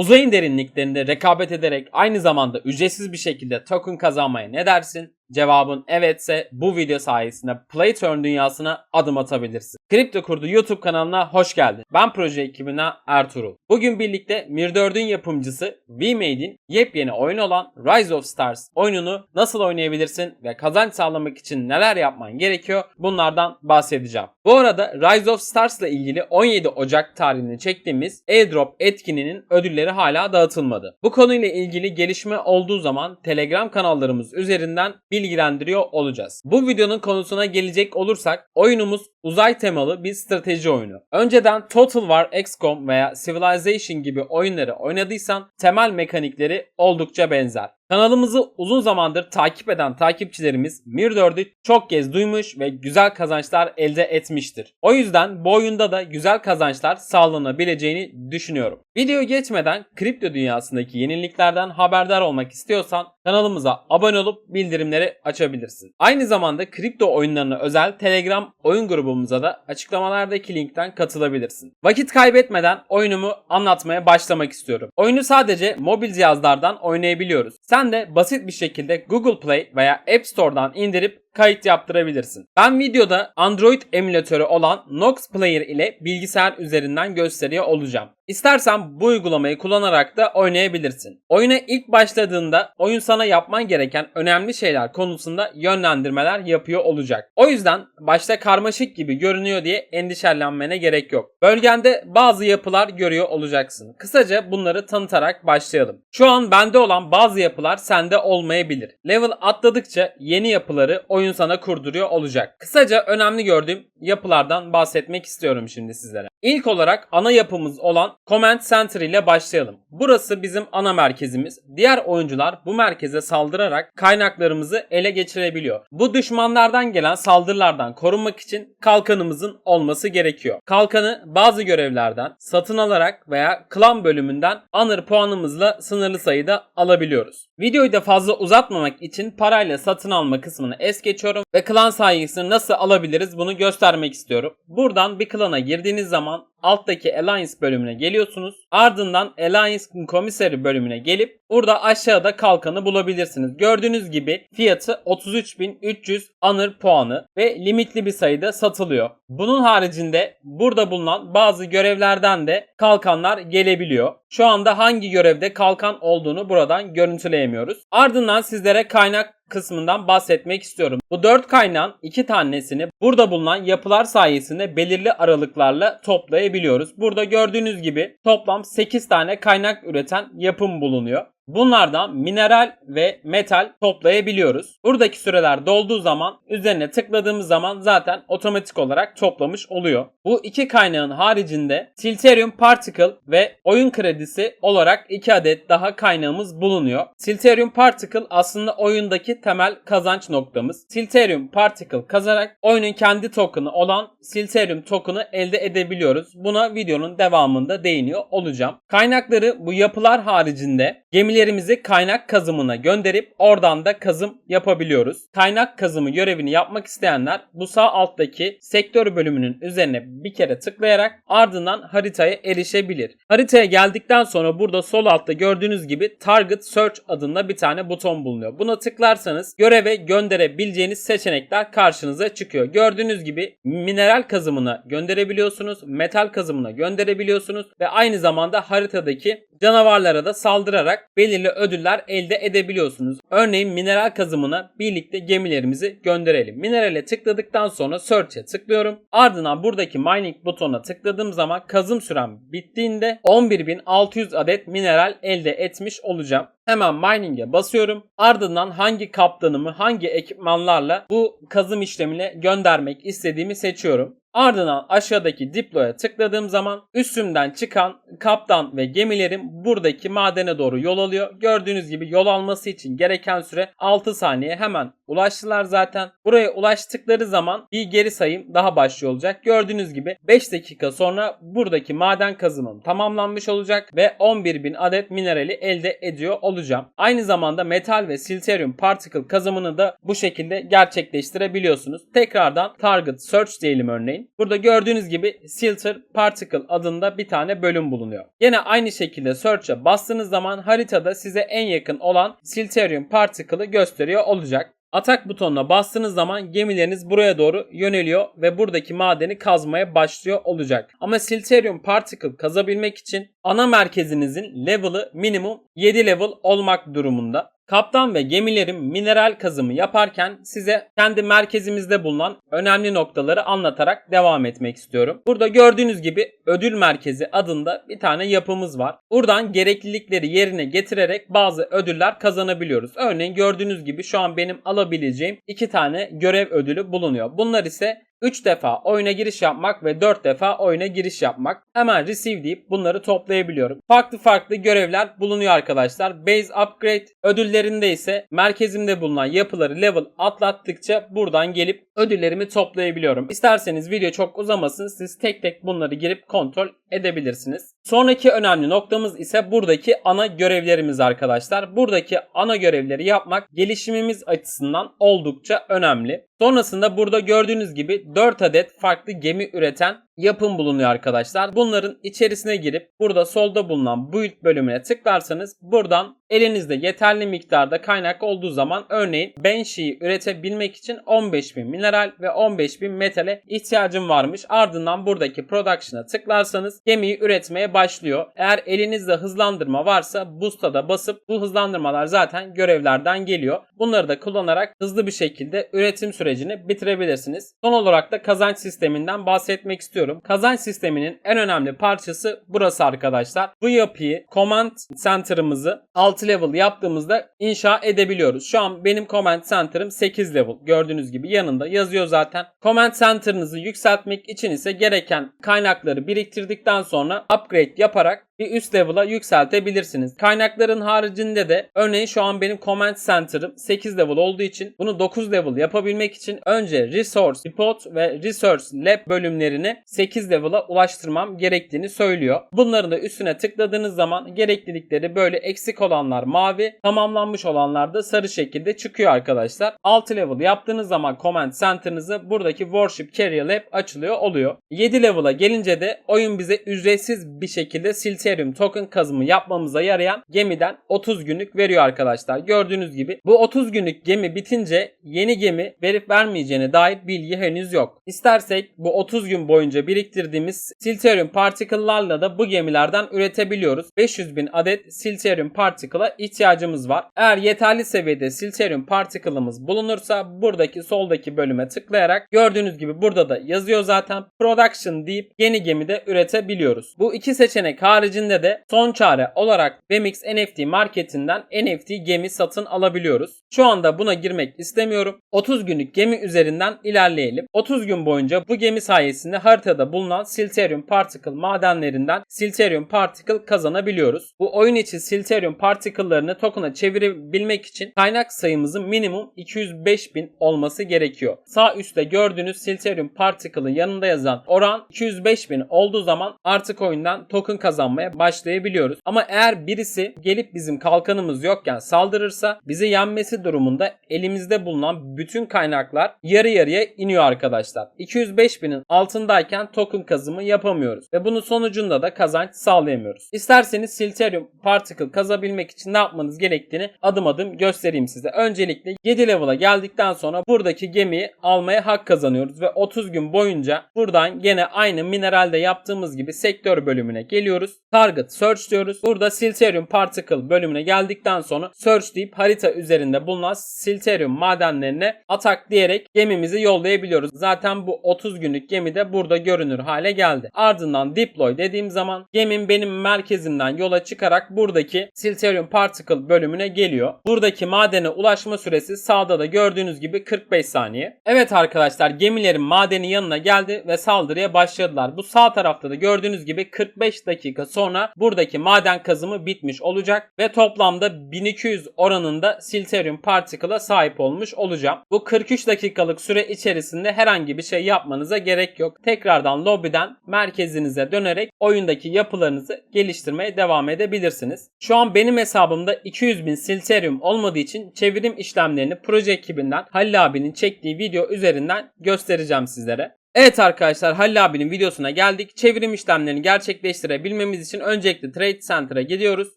Uzayın derinliklerinde rekabet ederek aynı zamanda ücretsiz bir şekilde token kazanmaya ne dersin? Cevabın evetse bu video sayesinde Playturn dünyasına adım atabilirsin. Kripto Kurdu YouTube kanalına hoş geldin. Ben proje ekibinden Ertuğrul. Bugün birlikte Mir 4'ün yapımcısı VMade'in yepyeni oyunu olan Rise of Stars oyununu nasıl oynayabilirsin ve kazanç sağlamak için neler yapman gerekiyor bunlardan bahsedeceğim. Bu arada Rise of Stars ile ilgili 17 Ocak tarihini çektiğimiz airdrop etkinliğinin ödülleri hala dağıtılmadı. Bu konuyla ilgili gelişme olduğu zaman Telegram kanallarımız üzerinden bilgilendiriyor olacağız. Bu videonun konusuna gelecek olursak oyunumuz uzay temalı bir strateji oyunu. Önceden Total War XCOM veya Civilization gibi oyunları oynadıysan temel mekanikleri oldukça benzer. Kanalımızı uzun zamandır takip eden takipçilerimiz Mir 4'ü çok kez duymuş ve güzel kazançlar elde etmiştir. O yüzden bu oyunda da güzel kazançlar sağlanabileceğini düşünüyorum. Video geçmeden kripto dünyasındaki yeniliklerden haberdar olmak istiyorsan kanalımıza abone olup bildirimleri açabilirsin. Aynı zamanda kripto oyunlarına özel Telegram oyun grubumuza da açıklamalardaki linkten katılabilirsin. Vakit kaybetmeden oyunumu anlatmaya başlamak istiyorum. Oyunu sadece mobil cihazlardan oynayabiliyoruz. Sen de basit bir şekilde Google Play veya App Store'dan indirip kayıt yaptırabilirsin. Ben videoda Android emülatörü olan Nox Player ile bilgisayar üzerinden gösteriyor olacağım. İstersen bu uygulamayı kullanarak da oynayabilirsin. Oyuna ilk başladığında oyun sana yapman gereken önemli şeyler konusunda yönlendirmeler yapıyor olacak. O yüzden başta karmaşık gibi görünüyor diye endişelenmene gerek yok. Bölgende bazı yapılar görüyor olacaksın. Kısaca bunları tanıtarak başlayalım. Şu an bende olan bazı yapılar sende olmayabilir. Level atladıkça yeni yapıları oyun sana kurduruyor olacak. Kısaca önemli gördüğüm yapılardan bahsetmek istiyorum şimdi sizlere. İlk olarak ana yapımız olan Command Center ile başlayalım. Burası bizim ana merkezimiz. Diğer oyuncular bu merkeze saldırarak kaynaklarımızı ele geçirebiliyor. Bu düşmanlardan gelen saldırılardan korunmak için kalkanımızın olması gerekiyor. Kalkanı bazı görevlerden satın alarak veya klan bölümünden anır puanımızla sınırlı sayıda alabiliyoruz. Videoyu da fazla uzatmamak için parayla satın alma kısmını es geçiyorum ve klan sayesinde nasıl alabiliriz bunu göstermek istiyorum. Buradan bir klana girdiğiniz zaman alttaki Alliance bölümüne geliyorsunuz. Ardından Alliance Komiseri bölümüne gelip burada aşağıda kalkanı bulabilirsiniz. Gördüğünüz gibi fiyatı 33.300 anır puanı ve limitli bir sayıda satılıyor. Bunun haricinde burada bulunan bazı görevlerden de kalkanlar gelebiliyor. Şu anda hangi görevde kalkan olduğunu buradan görüntüleyemiyoruz. Ardından sizlere kaynak kısmından bahsetmek istiyorum. Bu 4 kaynağın 2 tanesini burada bulunan yapılar sayesinde belirli aralıklarla toplayabiliyoruz. Burada gördüğünüz gibi toplam 8 tane kaynak üreten yapım bulunuyor. Bunlardan mineral ve metal toplayabiliyoruz. Buradaki süreler dolduğu zaman üzerine tıkladığımız zaman zaten otomatik olarak toplamış oluyor. Bu iki kaynağın haricinde Silterium Particle ve oyun kredisi olarak iki adet daha kaynağımız bulunuyor. Silterium Particle aslında oyundaki temel kazanç noktamız. Silterium Particle kazarak oyunun kendi token'ı olan Silterium token'ı elde edebiliyoruz. Buna videonun devamında değiniyor olacağım. Kaynakları bu yapılar haricinde gemileri verilerimizi kaynak kazımına gönderip oradan da kazım yapabiliyoruz. Kaynak kazımı görevini yapmak isteyenler bu sağ alttaki sektör bölümünün üzerine bir kere tıklayarak ardından haritaya erişebilir. Haritaya geldikten sonra burada sol altta gördüğünüz gibi Target Search adında bir tane buton bulunuyor. Buna tıklarsanız göreve gönderebileceğiniz seçenekler karşınıza çıkıyor. Gördüğünüz gibi mineral kazımına gönderebiliyorsunuz, metal kazımına gönderebiliyorsunuz ve aynı zamanda haritadaki canavarlara da saldırarak belirli ödüller elde edebiliyorsunuz. Örneğin mineral kazımına birlikte gemilerimizi gönderelim. Minerale tıkladıktan sonra Search'e tıklıyorum. Ardından buradaki mining butonuna tıkladığım zaman kazım sürem bittiğinde 11.600 adet mineral elde etmiş olacağım. Hemen mining'e basıyorum. Ardından hangi kaptanımı hangi ekipmanlarla bu kazım işlemine göndermek istediğimi seçiyorum. Ardından aşağıdaki deploy'a tıkladığım zaman üstümden çıkan kaptan ve gemilerim buradaki madene doğru yol alıyor. Gördüğünüz gibi yol alması için gereken süre 6 saniye hemen ulaştılar zaten. Buraya ulaştıkları zaman bir geri sayım daha başlıyor olacak. Gördüğünüz gibi 5 dakika sonra buradaki maden kazımım tamamlanmış olacak ve 11.000 adet minerali elde ediyor olacağım. Aynı zamanda metal ve silterium particle kazımını da bu şekilde gerçekleştirebiliyorsunuz. Tekrardan target search diyelim örneğin örneğin. Burada gördüğünüz gibi Silter Particle adında bir tane bölüm bulunuyor. Yine aynı şekilde Search'e bastığınız zaman haritada size en yakın olan Silterium Particle'ı gösteriyor olacak. Atak butonuna bastığınız zaman gemileriniz buraya doğru yöneliyor ve buradaki madeni kazmaya başlıyor olacak. Ama Silterium Particle kazabilmek için ana merkezinizin level'ı minimum 7 level olmak durumunda. Kaptan ve gemilerin mineral kazımı yaparken size kendi merkezimizde bulunan önemli noktaları anlatarak devam etmek istiyorum. Burada gördüğünüz gibi ödül merkezi adında bir tane yapımız var. Buradan gereklilikleri yerine getirerek bazı ödüller kazanabiliyoruz. Örneğin gördüğünüz gibi şu an benim alabileceğim iki tane görev ödülü bulunuyor. Bunlar ise 3 defa oyuna giriş yapmak ve 4 defa oyuna giriş yapmak. Hemen receive deyip bunları toplayabiliyorum. Farklı farklı görevler bulunuyor arkadaşlar. Base upgrade ödüllerinde ise merkezimde bulunan yapıları level atlattıkça buradan gelip ödüllerimi toplayabiliyorum. İsterseniz video çok uzamasın siz tek tek bunları girip kontrol edebilirsiniz. Sonraki önemli noktamız ise buradaki ana görevlerimiz arkadaşlar. Buradaki ana görevleri yapmak gelişimimiz açısından oldukça önemli. Sonrasında burada gördüğünüz gibi 4 adet farklı gemi üreten yapım bulunuyor arkadaşlar. Bunların içerisine girip burada solda bulunan build bölümüne tıklarsanız buradan elinizde yeterli miktarda kaynak olduğu zaman örneğin Banshee'yi üretebilmek için 15.000 mineral ve 15.000 metale ihtiyacım varmış. Ardından buradaki production'a tıklarsanız gemiyi üretmeye başlıyor. Eğer elinizde hızlandırma varsa boost'a da basıp bu hızlandırmalar zaten görevlerden geliyor. Bunları da kullanarak hızlı bir şekilde üretim sürecini bitirebilirsiniz. Son olarak da kazanç sisteminden bahsetmek istiyorum. Kazanç sisteminin en önemli parçası burası arkadaşlar. Bu yapıyı Command Center'ımızı 6 level yaptığımızda inşa edebiliyoruz. Şu an benim Command Center'ım 8 level. Gördüğünüz gibi yanında yazıyor zaten. Command Center'ınızı yükseltmek için ise gereken kaynakları biriktirdikten sonra upgrade yaparak bir üst level'a yükseltebilirsiniz. Kaynakların haricinde de örneğin şu an benim Command Center'ım 8 level olduğu için bunu 9 level yapabilmek için önce Resource Depot ve Research Lab bölümlerini 8 level'a ulaştırmam gerektiğini söylüyor. Bunların da üstüne tıkladığınız zaman gereklilikleri böyle eksik olanlar mavi, tamamlanmış olanlar da sarı şekilde çıkıyor arkadaşlar. 6 level yaptığınız zaman Command Center'ınızı buradaki Warship Carrier Lab açılıyor oluyor. 7 level'a gelince de oyun bize ücretsiz bir şekilde Silterium token kazımı yapmamıza yarayan gemiden 30 günlük veriyor arkadaşlar. Gördüğünüz gibi bu 30 günlük gemi bitince yeni gemi verip vermeyeceğine dair bilgi henüz yok. İstersek bu 30 gün boyunca biriktirdiğimiz Silterium Particle'larla da bu gemilerden üretebiliyoruz. 500 bin adet Silterium Particle'a ihtiyacımız var. Eğer yeterli seviyede Silterium Particle'ımız bulunursa buradaki soldaki bölüme tıklayarak gördüğünüz gibi burada da yazıyor zaten Production deyip yeni gemide üretebiliyoruz. Bu iki seçenek haricinde de son çare olarak Bemix NFT marketinden NFT gemi satın alabiliyoruz. Şu anda buna girmek istemiyorum. 30 günlük gemi üzerinden ilerleyelim. 30 gün boyunca bu gemi sayesinde haritada bulunan Silterium Particle madenlerinden Silterium Particle kazanabiliyoruz. Bu oyun içi Silterium Particle'larını token'a çevirebilmek için kaynak sayımızın minimum 205 bin olması gerekiyor. Sağ üstte gördüğünüz Silterium Particle'ın yanında yazan oran 205 bin olduğu zaman artık oyundan token kazanmaya başlayabiliyoruz. Ama eğer birisi gelip bizim kalkanımız yokken saldırırsa bizi yenmesi durumunda elimizde bulunan bütün kaynaklar yarı yarıya iniyor arkadaşlar. 205 binin altındayken token kazımı yapamıyoruz ve bunun sonucunda da kazanç sağlayamıyoruz. İsterseniz Silterium Particle kazabilmek için ne yapmanız gerektiğini adım adım göstereyim size. Öncelikle 7 level'a geldikten sonra buradaki gemiyi almaya hak kazanıyoruz ve 30 gün boyunca buradan gene aynı mineralde yaptığımız gibi sektör bölümüne geliyoruz. Target Search diyoruz. Burada Silterium Particle bölümüne geldikten sonra Search deyip harita üzerinde bulunan Silterium madenlerine atak diyerek gemimizi yollayabiliyoruz. Zaten bu 30 günlük gemi de burada görünür hale geldi. Ardından Deploy dediğim zaman gemim benim merkezimden yola çıkarak buradaki Silterium Particle bölümüne geliyor. Buradaki madene ulaşma süresi sağda da gördüğünüz gibi 45 saniye. Evet arkadaşlar gemilerin madenin yanına geldi ve saldırıya başladılar. Bu sağ tarafta da gördüğünüz gibi 45 dakika sonra buradaki maden kazımı bitmiş olacak ve toplamda 1200 oranında Silterium Particle'a sahip olmuş olacağım. Bu 43 dakikalık süre içerisinde herhangi bir şey yapmanıza gerek yok. Tekrardan lobiden merkezinize dönerek oyundaki yapılarınızı geliştirmeye devam edebilirsiniz. Şu an benim hesabımda 200 bin Silterium olmadığı için çevirim işlemlerini proje ekibinden Halil abinin çektiği video üzerinden göstereceğim sizlere. Evet arkadaşlar Halil abinin videosuna geldik. Çevrim işlemlerini gerçekleştirebilmemiz için öncelikle Trade Center'a gidiyoruz.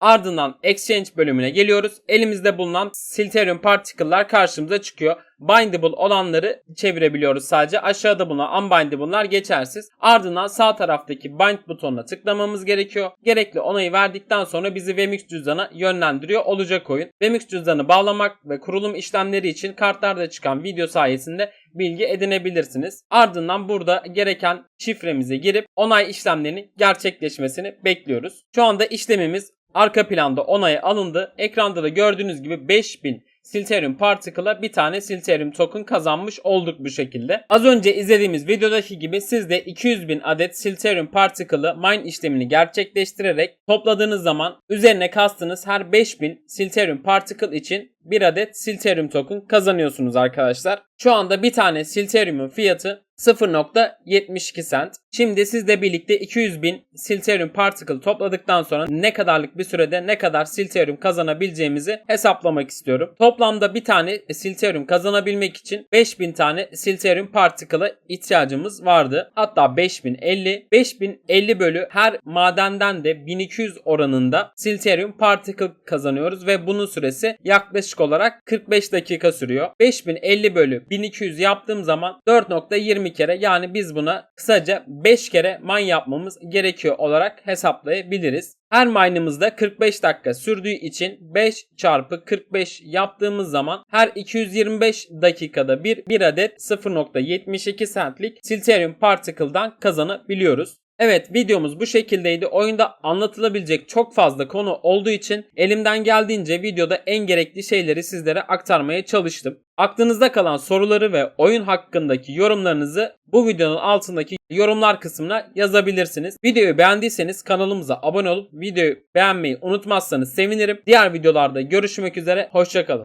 Ardından Exchange bölümüne geliyoruz. Elimizde bulunan Silterium Particle'lar karşımıza çıkıyor. Bindable olanları çevirebiliyoruz sadece. Aşağıda bulunan unbindable'lar geçersiz. Ardından sağ taraftaki bind butonuna tıklamamız gerekiyor. Gerekli onayı verdikten sonra bizi Vmix cüzdana yönlendiriyor olacak oyun. Vmix cüzdanı bağlamak ve kurulum işlemleri için kartlarda çıkan video sayesinde bilgi edinebilirsiniz. Ardından burada gereken şifremize girip onay işlemlerinin gerçekleşmesini bekliyoruz. Şu anda işlemimiz arka planda onaya alındı. Ekranda da gördüğünüz gibi 5000 Silterium Particle'a bir tane Silterium token kazanmış olduk bu şekilde. Az önce izlediğimiz videodaki gibi siz de 200 bin adet Silterium Particle'ı mine işlemini gerçekleştirerek topladığınız zaman üzerine kastığınız her 5000 Silterium Particle için bir adet Silterium token kazanıyorsunuz arkadaşlar. Şu anda bir tane Silterium'un fiyatı 0.72 cent. Şimdi sizle birlikte 200 bin Silterium Particle topladıktan sonra ne kadarlık bir sürede ne kadar Silterium kazanabileceğimizi hesaplamak istiyorum. Toplamda bir tane Silterium kazanabilmek için 5000 tane Silterium Particle'a ihtiyacımız vardı. Hatta 5050. 5050 bölü her madenden de 1200 oranında Silterium Particle kazanıyoruz ve bunun süresi yaklaşık olarak 45 dakika sürüyor. 5050 bölü 1200 yaptığım zaman 4.20 kere yani biz buna kısaca 5 kere mine yapmamız gerekiyor olarak hesaplayabiliriz. Her mine'ımızda 45 dakika sürdüğü için 5 çarpı 45 yaptığımız zaman her 225 dakikada bir, bir adet 0.72 centlik Silterium Particle'dan kazanabiliyoruz. Evet videomuz bu şekildeydi. Oyunda anlatılabilecek çok fazla konu olduğu için elimden geldiğince videoda en gerekli şeyleri sizlere aktarmaya çalıştım. Aklınızda kalan soruları ve oyun hakkındaki yorumlarınızı bu videonun altındaki yorumlar kısmına yazabilirsiniz. Videoyu beğendiyseniz kanalımıza abone olup videoyu beğenmeyi unutmazsanız sevinirim. Diğer videolarda görüşmek üzere. Hoşçakalın.